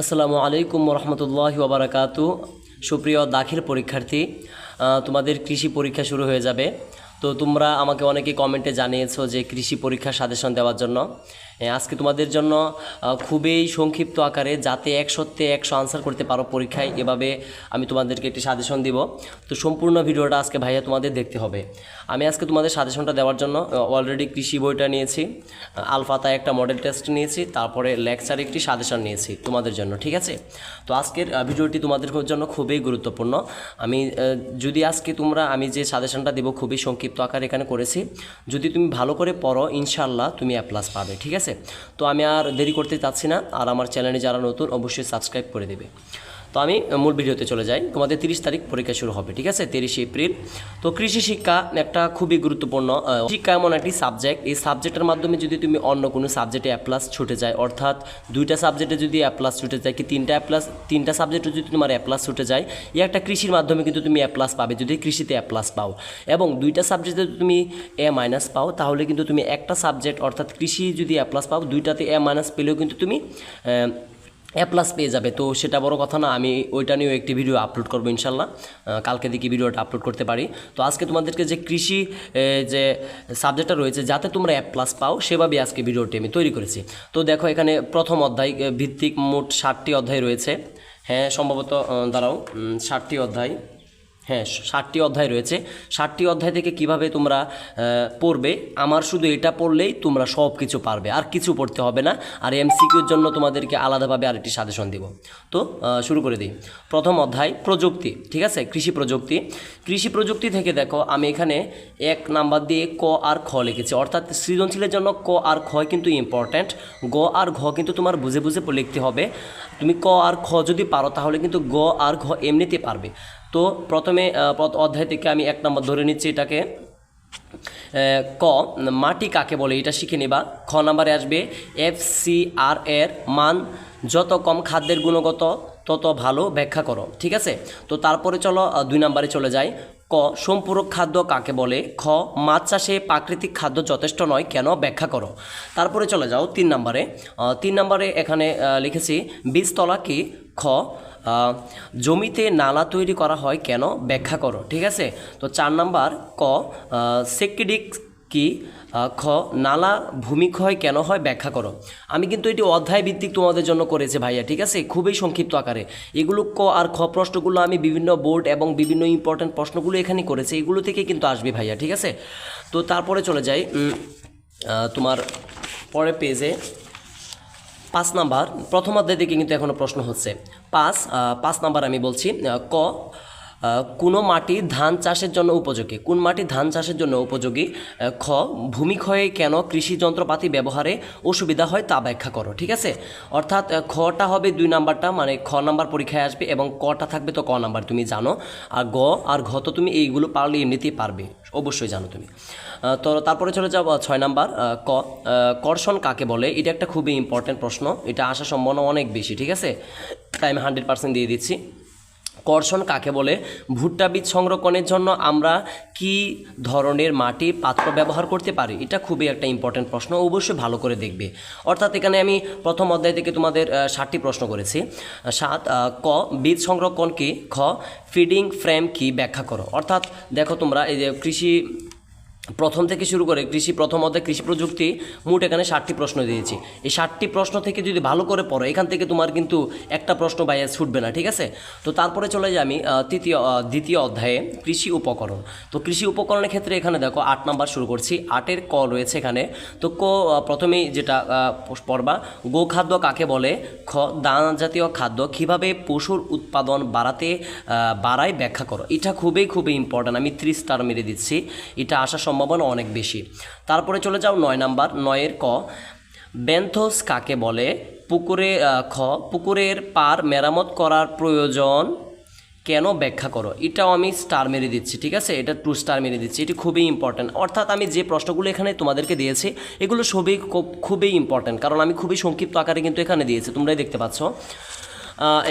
আসসালামু আলাইকুম রহমতুল্লাহ ওবরাকাতু। সুপ্রিয় দাখিল পরীক্ষার্থী তোমাদের কৃষি পরীক্ষা শুরু হয়ে যাবে। তো তোমরা আমাকে অনেকে কমেন্টে জানিয়েছো যে কৃষি পরীক্ষা সাজেশন দেওয়ার জন্য। আজকে তোমাদের জন্য খুবই সংক্ষিপ্ত আকারে, যাতে এক একশোতে একশো আনসার করতে পারো পরীক্ষায়, এভাবে আমি তোমাদেরকে একটি সাজেশন দিব। তো সম্পূর্ণ ভিডিওটা আজকে ভাইয়া তোমাদের দেখতে হবে। আমি আজকে তোমাদের সাজেশনটা দেওয়ার জন্য অলরেডি কৃষি বইটা নিয়েছি আলফাতা একটা মডেল টেস্ট নিয়েছি, তারপরে লেকচার একটি সাজেশন নিয়েছি তোমাদের জন্য, ঠিক আছে? তো আজকের ভিডিওটি তোমাদের জন্য খুবই গুরুত্বপূর্ণ। আমি যদি আজকে তোমরা, আমি যে সাজেশনটা দেবো, খুবই সংক্ষিপ্ত আকারে এখানে করেছি। যদি তুমি ভালো করে পড়ো ইনশাল্লাহ তুমি অ্যাপ্লাস পাবে, ঠিক আছে? তো আমি আর দেরি করতে চাচ্ছি না। আর আমার চ্যানেলে যারা নতুন, অবশ্যই সাবস্ক্রাইব করে দেবে। তো আমি মূল ভিডিওতে চলে যাই। তোমাদের তিরিশ তারিখ পরীক্ষা শুরু হবে, ঠিক আছে? তিরিশে এপ্রিল। তো কৃষি শিক্ষা একটা খুবই গুরুত্বপূর্ণ শিক্ষা এমন একটি সাবজেক্ট। এই সাবজেক্টের মাধ্যমে যদি তুমি অন্য কোনো সাবজেক্টে অ্যাপ্লাস ছুটে যায়, অর্থাৎ দুইটা সাবজেক্টে যদি অ্যাপ্লাস ছুটে যায়, কি তিনটা অ্যাপ্লাস তিনটা সাবজেক্টে যদি তোমার অ্যাপ্লাস ছুটে যায়, এই একটা কৃষির মাধ্যমে কিন্তু তুমি অ্যাপ্লাস পাবে, যদি কৃষিতে অ্যাপ্লাস পাও। এবং দুইটা সাবজেক্টে তুমি এ মাইনাস পাও, তাহলে কিন্তু তুমি একটা সাবজেক্ট, অর্থাৎ কৃষি যদি অ্যাপ্লাস পাও, দুইটাতে এ মাইনাস পেলেও কিন্তু তুমি এ প্লাস পেয়ে যাবে। তো সেটা বড় কথা না, আমি ওইটা নিয়েও একটি ভিডিও আপলোড করব ইনশাল্লাহ। কালকে দিকে ভিডিওটা আপলোড করতে পারি। তো আজকে তোমাদেরকে যে কৃষি যে সাবজেক্টটা রয়েছে, যাতে তোমরা এ প্লাস পাও, সেভাবেই আজকে ভিডিওটি আমি তৈরি করেছি। তো দেখো, এখানে প্রথম অধ্যায় ভিত্তিক মোট ষাটটি অধ্যায় রয়েছে। হ্যাঁ সম্ভবত দাঁড়াও ষাটটি অধ্যায়। হ্যাঁ ষাটটি অধ্যায় রয়েছে। ষাটটি অধ্যায় থেকে কীভাবে তোমরা পড়বে? আমার শুধু এটা পড়লেই তোমরা সব কিছু পারবে, আর কিছু পড়তে হবে না। আর এমসিকিউর জন্য তোমাদেরকে আলাদাভাবে আরেকটি সাজেশন দিব। তো শুরু করে দিই। প্রথম অধ্যায়, প্রযুক্তি, ঠিক আছে? কৃষি প্রযুক্তি। কৃষি প্রযুক্তি থেকে দেখো, আমি এখানে এক নাম্বার দিয়ে ক আর খ লিখেছি। অর্থাৎ সৃজনশীলের জন্য ক আর খ কিন্তু ইম্পর্ট্যান্ট গ আর ঘ কিন্তু তোমার বুঝে বুঝে লিখতে হবে। তুমি ক আর খ যদি পারো, তাহলে কিন্তু গ আর ঘ এমনিতে পারবে। তো প্রথমে প্রথ- অধ্যায় থেকে আমি এক নম্বর ধরে নিচ্ছি এটাকে। ক, মাটি কাকে বলে? এটা শিখে নিবা। খ নাম্বারে আসবে, এফ সি আর এর মান যত কম খাদ্যের গুণগত, তত ভালো ব্যাখ্যা করো, ঠিক আছে? তো তারপরে চলো দুই নাম্বারে চলে যাই। ক, সম্পূরক খাদ্য কাকে বলে? খ, মাছ চাষে প্রাকৃতিক খাদ্য যথেষ্ট নয়, কেন ব্যাখ্যা করো? তারপরে চলে যাও তিন নম্বরে। তিন নম্বরে এখানে লিখেছি, বীজতলা কি? খ জমিতে নালা তৈরি করা হয় কেন? ব্যাখ্যা করো, ঠিক আছে? তো চার নাম্বার, ক সেকিডিক কি? খ, নালা ভূমিক্ষয় কেন হয়? ব্যাখ্যা করো। আমি কিন্তু এটি অধ্যায় ভিত্তিক তোমাদের জন্য করেছে ভাইয়া, ঠিক আছে? খুবই সংক্ষিপ্ত আকারে। এগুলো ক আর খ প্রশ্নগুলো আমি বিভিন্ন বোর্ড এবং বিভিন্ন ইম্পর্ট্যান্ট প্রশ্নগুলো এখানে করেছি, এগুলো থেকে কিন্তু আসবে ভাইয়া, ঠিক আছে? তো তারপরে চলে যাই তোমার পরের পেজে পাঁচ নাম্বার প্রথম অধ্যায় থেকে কিন্তু এখনও প্রশ্ন হচ্ছে। পাঁচ পাঁচ নাম্বার আমি বলছি ক কোনো মাটি ধান চাষের জন্য উপযোগী? কোন মাটি ধান চাষের জন্য উপযোগী? খ, ভূমি ভূমিক্ষয়ে কেন কৃষি যন্ত্রপাতি ব্যবহারে অসুবিধা হয় তা ব্যাখ্যা করো, ঠিক আছে? অর্থাৎ খটা হবে দুই নাম্বারটা মানে খ নাম্বার পরীক্ষায় আসবে এবং কটা থাকবে তো ক নাম্বার, তুমি জানো? আর গ আর ঘ তো তুমি এইগুলো পারলে এমনিতেই পারবে, অবশ্যই জানো তুমি। তো তারপরে চলে যাও ছয় নাম্বার ক কর্ষণ কাকে বলে? এটা একটা খুবই ইম্পর্ট্যান্ট প্রশ্ন, এটা আসার সম্ভাবনা অনেক বেশি, ঠিক আছে? তাই আমি হান্ড্রেড পার্সেন্ট দিয়ে দিচ্ছি। কর্ষণ কাকে বলে? ভুট্টা বীজ সংরক্ষণের জন্য আমরা কি ধরনের মাটি, পাত্র ব্যবহার করতে পারি? এটা খুবই একটা ইম্পর্ট্যান্ট প্রশ্ন, অবশ্যই ভালো করে দেখবে। অর্থাৎ এখানে আমি প্রথম অধ্যায় থেকে তোমাদের ষাটটি প্রশ্ন করেছি। সাত ক, বীজ সংরক্ষণ কি? খ ফিডিং ফ্রেম কি? ব্যাখ্যা করো। অর্থাৎ দেখো তোমরা, এই যে কৃষি প্রথম থেকে শুরু করে কৃষি প্রথম অধ্যায় কৃষি প্রযুক্তি মোট এখানে ষাটটি প্রশ্ন দিয়েছি। এই ষাটটি প্রশ্ন থেকে যদি ভালো করে পড়ো, এখান থেকে তোমার কিন্তু একটা প্রশ্ন বাইরে ছুটবে না, ঠিক আছে? তো তারপরে চলে যাই আমি তৃতীয় দ্বিতীয় অধ্যায়ে কৃষি উপকরণ। তো কৃষি উপকরণের ক্ষেত্রে এখানে দেখো আট নাম্বার শুরু করছি, আটের ক রয়েছে এখানে। তো ক প্রথমেই যেটা পড়বা, গোখাদ্য কাকে বলে? খ, দানা জাতীয় খাদ্য, কীভাবে পশুর উৎপাদন বাড়াতে বাড়ায় ব্যাখ্যা করো। এটা খুবই খুবই ইম্পর্ট্যান্ট আমি থ্রি স্টার মেরে দিচ্ছি। এটা আসার সম্ভাবনা অনেক বেশি। তারপরে চলে যাও নয় নাম্বার, নয়ের ক। বেন্থোস কাকে বলে? পুকুরে খ। পুকুরের পার মেরামত করার প্রয়োজন কেন ব্যাখ্যা করো? এটাও আমি স্টার মেরে দিচ্ছি, ঠিক আছে? এটা টু স্টার মেরে দিচ্ছি, এটি খুবই ইম্পর্ট্যান্ট অর্থাৎ আমি যে প্রশ্নগুলো এখানে তোমাদেরকে দিয়েছি, এগুলো সবই খুব- খুবই ইম্পর্ট্যান্ট কারণ আমি খুবই সংক্ষিপ্ত আকারে কিন্তু এখানে দিয়েছি, তোমরাই দেখতে পাচ্ছ।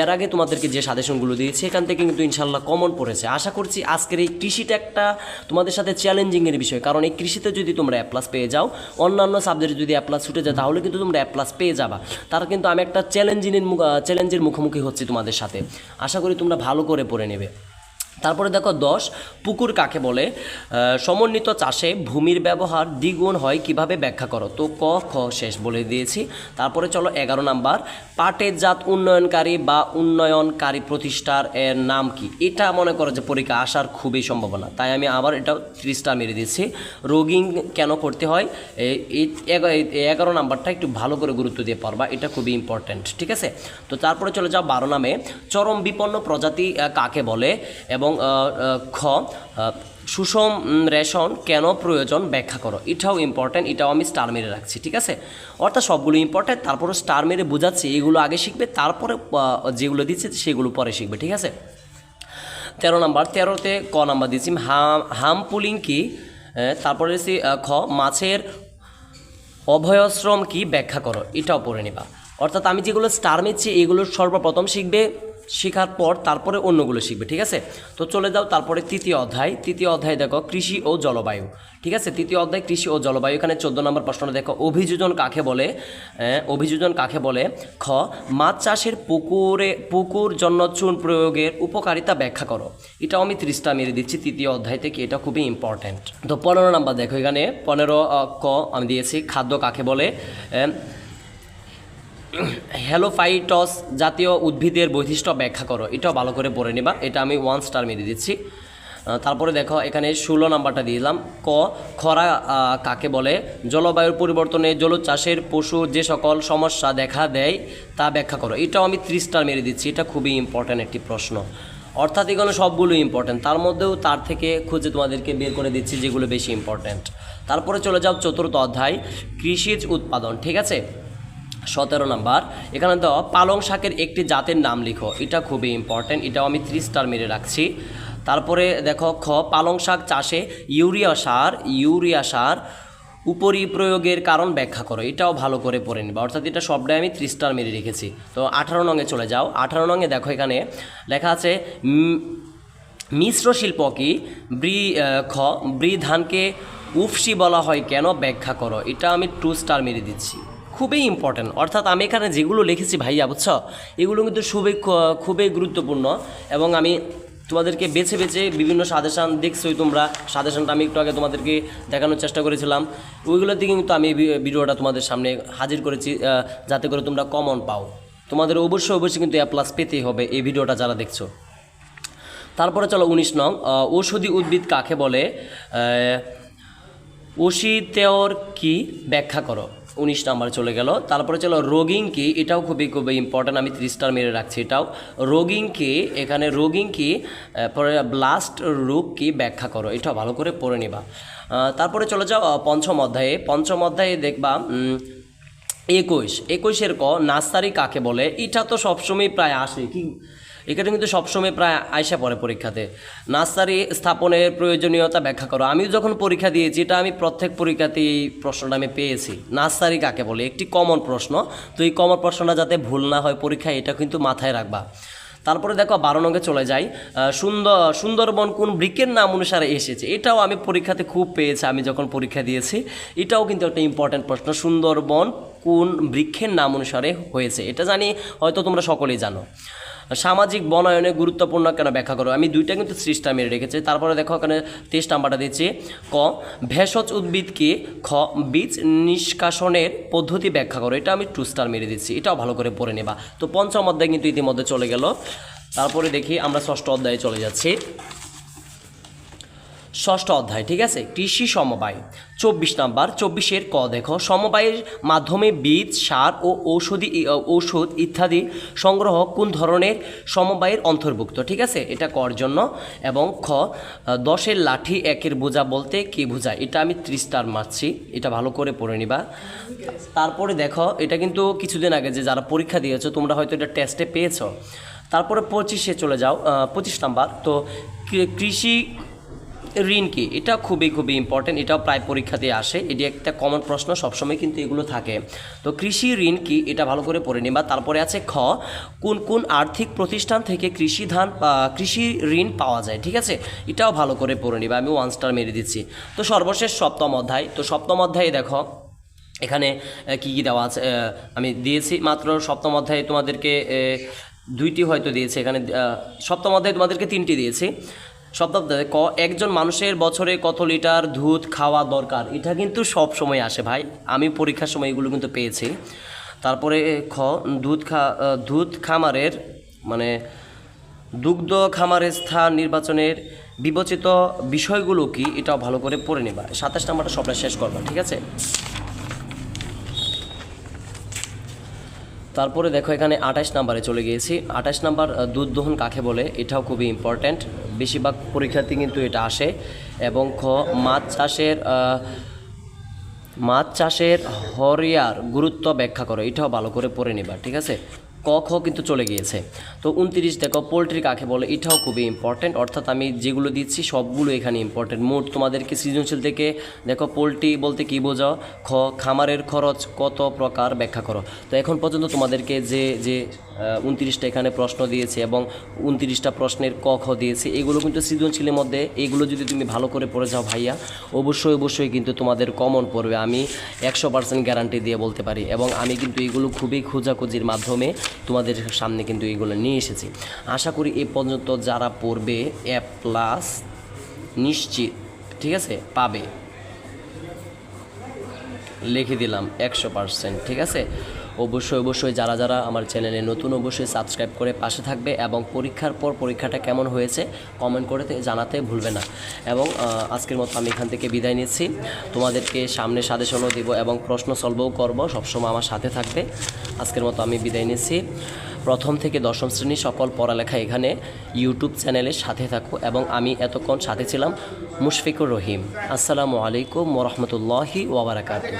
এর আগে তোমাদেরকে যে সাজেশনগুলো দিয়েছি, এখান থেকে কিন্তু ইনশাল্লাহ কমন পড়েছে। আশা করছি আজকের এই কৃষিটা একটা তোমাদের সাথে চ্যালেঞ্জিংয়ের বিষয়, কারণ এই কৃষিতে যদি তোমরা অ্যাপ্লাস পেয়ে যাও, অন্যান্য সাবজেক্টে যদি অ্যাপ্লাস ছুটে যায়, তাহলে কিন্তু তোমরা অ্যাপ্লাস পেয়ে যাবা। তার কিন্তু আমি একটা চ্যালেঞ্জিংয়ের চ্যালেঞ্জের মুখোমুখি হচ্ছি তোমাদের সাথে। আশা করি তোমরা ভালো করে পড়ে নেবে। তারপরে দেখো দশ, পুকুর কাকে বলে? সমন্বিত চাষে ভূমির ব্যবহার দ্বিগুণ হয়, কীভাবে ব্যাখ্যা করো? তো ক, খ শেষ বলে দিয়েছি। তারপরে চলো এগারো নাম্বার। পাটের জাত উন্নয়নকারী বা উন্নয়নকারী প্রতিষ্ঠার এর নাম কি? এটা মনে করো যে পরীক্ষা আসার খুবই সম্ভাবনা। তাই আমি আবার এটা ত্রিশটা মেরে দিয়েছি রোগিং কেন করতে হয়? এই- এগারো নাম্বারটা একটু ভালো করে গুরুত্ব দিয়ে পারবা এটা খুবই ইম্পর্ট্যান্ট ঠিক আছে? তো তারপরে চলে যাও বারো নামে। চরম বিপন্ন প্রজাতি কাকে বলে? এবং আহ, খ সুষম রেশন কেন প্রয়োজন ব্যাখ্যা করো। এটাও ইম্পর্ট্যান্ট এটাও আমি স্টার মেরে রাখছি ঠিক আছে? অর্থাৎ সবগুলো ইম্পর্ট্যান্ট তারপরে স্টার মেরে বোঝাচ্ছি এগুলো আগে শিখবে তারপরে যেগুলো দিচ্ছে সেগুলো পরে শিখবে ঠিক আছে? তেরো নাম্বার তেরোতে ক নাম্বার দিয়েছি হাম হাম পুলিং কি? তারপরে আহ, খ মাছের অভয়শ্রম কি ব্যাখ্যা করো এটাও পড়ে নিবা। অর্থাৎ আমি যেগুলো স্টার মিচ্ছি এগুলো সর্বপ্রথম শিখবে শেখার পর তারপরে অন্যগুলো শিখবে, ঠিক আছে? তো চলে যাও তারপরে তৃতীয় অধ্যায়। তৃতীয় অধ্যায় দেখো, কৃষি ও জলবায়ু, ঠিক আছে? তৃতীয় অধ্যায়, কৃষি ও জলবায়ু। এখানে চোদ্দ নম্বর প্রশ্নটা দেখো, অভিযোজন কাকে বলে? অভিযোজন কাকে বলে? খ, মাছ চাষের পুকুরে, পুকুর জন্য চুন প্রয়োগের উপকারিতা ব্যাখ্যা করো। এটাও আমি ত্রিশটা মেরে দিচ্ছি তৃতীয় অধ্যায় থেকে, এটা খুবই ইম্পর্ট্যান্ট তো পনেরো নাম্বার দেখো এখানে, পনেরো ক আমি দিয়েছি, খাদ্য কাকে বলে? হ্যালোফাইটস জাতীয় উদ্ভিদের বৈশিষ্ট্য ব্যাখ্যা করো। এটাও ভালো করে পড়ে নিবা। এটা আমি ওয়ান স্টার মেরে দিচ্ছি। তারপরে দেখো, এখানে ষোলো নাম্বারটা দিলাম। ক, খরা কাকে বলে? জলবায়ুর পরিবর্তনে জলচাষের পশু যে সকল সমস্যা দেখা দেয়, তা ব্যাখ্যা করো। এটাও আমি থ্রি স্টার মেরে দিচ্ছি। এটা খুবই ইম্পর্ট্যান্ট একটি প্রশ্ন। অর্থাৎ এগুলো সবগুলো ইম্পর্ট্যান্ট তার মধ্যেও তার থেকে খুঁজে তোমাদেরকে বের করে দিচ্ছি যেগুলো বেশি ইম্পর্ট্যান্ট তারপরে চলে যাও চতুর্থ অধ্যায়, কৃষিজ উৎপাদন, ঠিক আছে? সতেরো নাম্বার। এখানে তো পালং শাকের একটি জাতের নাম লিখো। এটা খুবই ইম্পর্ট্যান্ট এটাও আমি থ্রি স্টার মেরে রাখছি। তারপরে দেখো, খ, পালং শাক চাষে ইউরিয়া সার ইউরিয়া সার উপরি প্রয়োগের কারণ ব্যাখ্যা করো। এটাও ভালো করে পড়ে নিবা। অর্থাৎ এটা সবটাই আমি থ্রি স্টার মেরে রেখেছি। তো আঠারো নঙে চলে যাও। আঠারো নঙে দেখো এখানে লেখা আছে মিশ্র শিল্প কি? ব্রি খ, ব্রি ধানকে উফসি বলা হয় কেন? ব্যাখ্যা করো। এটা আমি টু স্টার মেরে দিচ্ছি। খুবই ইম্পর্ট্যান্ট অর্থাৎ আমি এখানে যেগুলো লিখেছি ভাইয়া, বুঝছ? এগুলো কিন্তু খুবই খুবই গুরুত্বপূর্ণ এবং আমি তোমাদেরকে বেছে বেছে বিভিন্ন সাজেশান দেখছোই তোমরা। সাজেশানটা আমি একটু আগে তোমাদেরকে দেখানোর চেষ্টা করেছিলাম। ওইগুলোর দিকে কিন্তু আমি ভিডিওটা তোমাদের সামনে হাজির করেছি যাতে করে তোমরা কমন পাও। তোমাদের অবশ্যই অবশ্যই কিন্তু এ প্লাস পেতেই হবে এই ভিডিওটা যারা দেখছ। তারপরে চলো উনিশ নং ঔষধি উদ্ভিদ কাকে বলে? ওশিতেওর কি? ব্যাখ্যা করো। উনিশ নাম্বার চলে গেল। তারপরে চলো রোগিং কি, এটাও খুবই খুবই ইম্পর্ট্যান্ট আমি থ্রি স্টার মেরে রাখছি এটাও। রোগিং কি, এখানে রোগিং কি পরে ব্লাস্ট রোগ কি ব্যাখ্যা করো এটাও ভালো করে পড়ে নিবা। তারপরে চলে যাও পঞ্চম অধ্যায়ে। পঞ্চম অধ্যায়ে দেখবা একুশ। একুশের ক, নার্সারি কাকে বলে? এটা তো সবসময় প্রায় আসে, কি এখানে কিন্তু সবসময় প্রায় আয়সা পড়ে পরীক্ষাতে। নার্সারি স্থাপনের প্রয়োজনীয়তা ব্যাখ্যা করো। আমিও যখন পরীক্ষা দিয়েছি, এটা আমি প্রত্যেক পরীক্ষাতেই এই প্রশ্নটা আমি পেয়েছি। নার্সারি কাকে বলে? একটি কমন প্রশ্ন। তো এই কমন প্রশ্নটা যাতে ভুল না হয় পরীক্ষায়, এটা কিন্তু মাথায় রাখবা। তারপরে দেখো, বারো নঙ্গে চলে যাই। সুন্দর, সুন্দরবন কোন বৃক্ষের নাম অনুসারে এসেছে? এটাও আমি পরীক্ষাতে খুব পেয়েছি, আমি যখন পরীক্ষা দিয়েছি। এটাও কিন্তু একটা ইম্পর্ট্যান্ট প্রশ্ন। সুন্দরবন কোন বৃক্ষের নাম অনুসারে হয়েছে? এটা জানি হয়তো তোমরা সকলেই জানো। সামাজিক বনায়নে গুরুত্বপূর্ণ কেন ব্যাখ্যা করো? আমি দুইটা কিন্তু সৃষ্টি মেরে রেখেছি। তারপরে দেখো এখানে তেইশ নাম্বারটা দিচ্ছি। ক, ভেষজ উদ্ভিদকে খ, বীজ নিষ্কাশনের পদ্ধতি ব্যাখ্যা করো। এটা আমি টু স্টার মেরে দিচ্ছি। এটাও ভালো করে পড়ে নেবা। তো পঞ্চম অধ্যায় কিন্তু ইতিমধ্যে চলে গেল। তারপরে দেখি আমরা ষষ্ঠ অধ্যায়ে চলে যাচ্ছি। ষষ্ঠ অধ্যায়, ঠিক আছে? কৃষি সমবায়। চব্বিশ নাম্বার, চব্বিশের ক, দেখো, সমবায়ের মাধ্যমে বীজ, সার ও ঔষধি ঔষধ ইত্যাদি সংগ্রহ কোন ধরনের সমবায়ের অন্তর্ভুক্ত, ঠিক আছে? এটা কর জন্য। এবং খ দশের লাঠি একের বোঝা বলতে কি বোঝায়? এটা আমি ত্রিশ স্টার মারছি, এটা ভালো করে পড়ে নিবা। তারপরে দেখো, এটা কিন্তু কিছুদিন আগে যে যারা পরীক্ষা দিয়েছ, তোমরা হয়তো এটা টেস্টে পেয়েছ। তারপরে পঁচিশে চলে যাও পঁচিশ নাম্বার, তো কৃষি ঋণ কি? এটা খুবই খুবই ইম্পর্টেন্ট এটাও প্রায় পরীক্ষাতে আসে। এটি একটা কমন প্রশ্ন, সবসময় কিন্তু এগুলো থাকে। তো কৃষি ঋণ কি? এটা ভালো করে পড়ে নিবা তারপরে আছে খ, কোন কোন আর্থিক প্রতিষ্ঠান থেকে কৃষি ধান কৃষি ঋণ পাওয়া যায়? ঠিক আছে? এটাও ভালো করে পড়ে নিবা। আমি ওয়ান স্টার মেরে দিচ্ছি। তো সর্বশেষ সপ্তম অধ্যায়। তো সপ্তম অধ্যায়ে দেখো, এখানে কি কি দেওয়া আছে? আমি দিয়েছি মাত্র সপ্তম অধ্যায়ে তোমাদেরকে দুইটি হয়তো দিয়েছে। এখানে সপ্তম অধ্যায়ে তোমাদেরকে তিনটি দিয়েছি। অধ্যায়ে ক, একজন মানুষের বছরে কত লিটার দুধ খাওয়া দরকার? এটা কিন্তু সব সময় আসে ভাই। আমি পরীক্ষার সময় এগুলো কিন্তু পেয়েছি। তারপরে খ, দুধ খা দুধ খামারের মানে দুগ্ধ খামারের স্থান নির্বাচনের বিবেচিত বিষয়গুলো কি, এটাও ভালো করে পড়ে নেবা। সাতাশ নাম্বারটা সবটা শেষ করবা, ঠিক আছে? তারপরে দেখো এখানে আঠাশ নাম্বারে চলে গিয়েছি। আঠাশ নাম্বার দুধ দহন কাকে বলে? এটাও খুবই ইম্পর্ট্যান্ট বেশিরভাগ পরীক্ষার্থী কিন্তু এটা আসে। এবং খ, মাছ চাষের মাছ চাষের হরিয়ার গুরুত্ব ব্যাখ্যা করো। এটাও ভালো করে পড়ে নিবা, ঠিক আছে? ক খ কিন্তু চলে গিয়েছে। তো উনত্রিশ দেখো, পোলট্রি কাকে বলে? এটাও খুবই ইম্পর্টেন্ট অর্থাৎ আমি যেগুলো দিচ্ছি সবগুলো এখানে ইম্পর্টেন্ট মোট তোমাদেরকে সৃজনশীল থেকে দেখো, পোলট্রি বলতে কি বোঝাও? খ, খামারের খরচ কত প্রকার ব্যাখ্যা করো। তো এখন পর্যন্ত তোমাদেরকে যে যে উনত্রিশটা এখানে প্রশ্ন দিয়েছে এবং উনত্রিশটা প্রশ্নের ক, খ দিয়েছে। এগুলো কিন্তু সৃজনশীলের মধ্যে, এগুলো যদি তুমি ভালো করে পড়ে যাও ভাইয়া, অবশ্যই অবশ্যই কিন্তু তোমাদের কমন পড়বে। আমি একশো পার্সেন্ট গ্যারান্টি দিয়ে বলতে পারি এবং আমি কিন্তু এগুলো খুবই খোঁজাখুঁজির মাধ্যমে তোমাদের সামনে কিন্তু এগুলো নিয়ে এসেছি। আশা করি এ পর্যন্ত যারা পড়বে এ প্লাস নিশ্চিত, ঠিক আছে? পাবে। লিখে দিলাম একশো পার্সেন্ট ঠিক আছে? অবশ্যই অবশ্যই যারা যারা আমার চ্যানেলে নতুন অবশ্যই সাবস্ক্রাইব করে পাশে থাকবে এবং পরীক্ষার পর পরীক্ষাটা কেমন হয়েছে কমেন্ট করে জানাতে ভুলবে না। এবং আজকের মতো আমি এখান থেকে বিদায় নিচ্ছি। তোমাদেরকে সামনে সাজেশনও দিব এবং প্রশ্ন সলভও করব, সবসময় আমার সাথে থাকবে। আজকের মতো আমি বিদায় নিচ্ছি। প্রথম থেকে দশম শ্রেণি সকল পড়ালেখা এখানে ইউটিউব চ্যানেলের সাথে থাকো এবং আমি এতক্ষণ সাথে ছিলাম মুশফিকুর রহিম। আসসালামু আলাইকুম ওরহমতুল্লাহি ওবরাকাতু